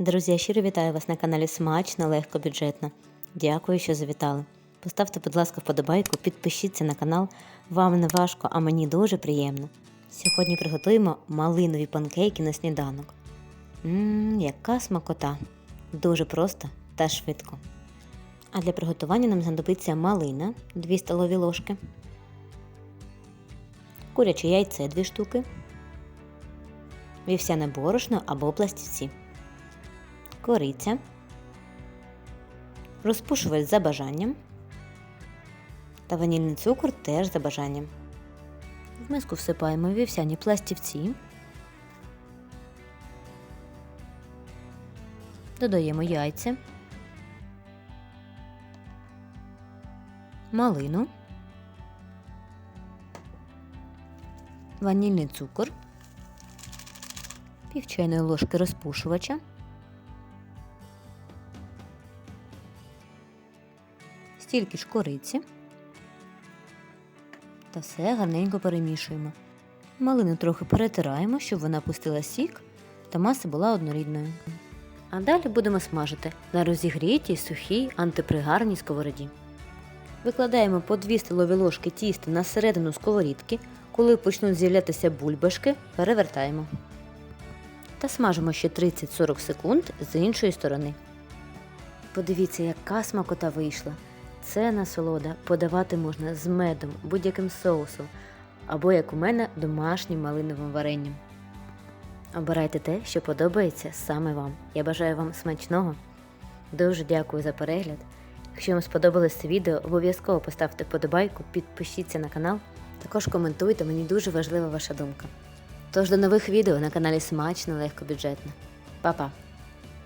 Друзі, я щиро вітаю вас на каналі Смачно, легко, бюджетно. Дякую, що завітали. Поставте, будь ласка, вподобайку, підпишіться на канал. Вам не важко, а мені дуже приємно. Сьогодні приготуємо малинові панкейки на сніданок. Ммм, яка смакота! Дуже просто та швидко. А для приготування нам знадобиться малина 2 столові ложки, куряче яйце 2 штуки, вівсяне борошно або пластівці, кориця, розпушувач за бажанням. Та ванільний цукор теж за бажанням. В миску всипаємо вівсяні пластівці, додаємо яйця, малину, ванільний цукор, пів чайної ложки розпушувача, стільки ж кориці та все гарненько перемішуємо. Малину трохи перетираємо, щоб вона пустила сік та маса була однорідною. А далі будемо смажити на розігрітій сухій антипригарній сковороді. Викладаємо по 2 столові ложки тіста на середину сковорідки. Коли почнуть з'являтися бульбашки, перевертаємо. Та смажимо ще 30-40 секунд з іншої сторони. Подивіться, яка смакота вийшла. Це насолода подавати можна з медом, будь-яким соусом, або, як у мене, домашнім малиновим варенням. Обирайте те, що подобається саме вам. Я бажаю вам смачного. Дуже дякую за перегляд. Якщо вам сподобалось це відео, обов'язково поставте вподобайку, підпишіться на канал. Також коментуйте, мені дуже важлива ваша думка. Тож до нових відео на каналі Смачно, легко бюджетно. Па-па!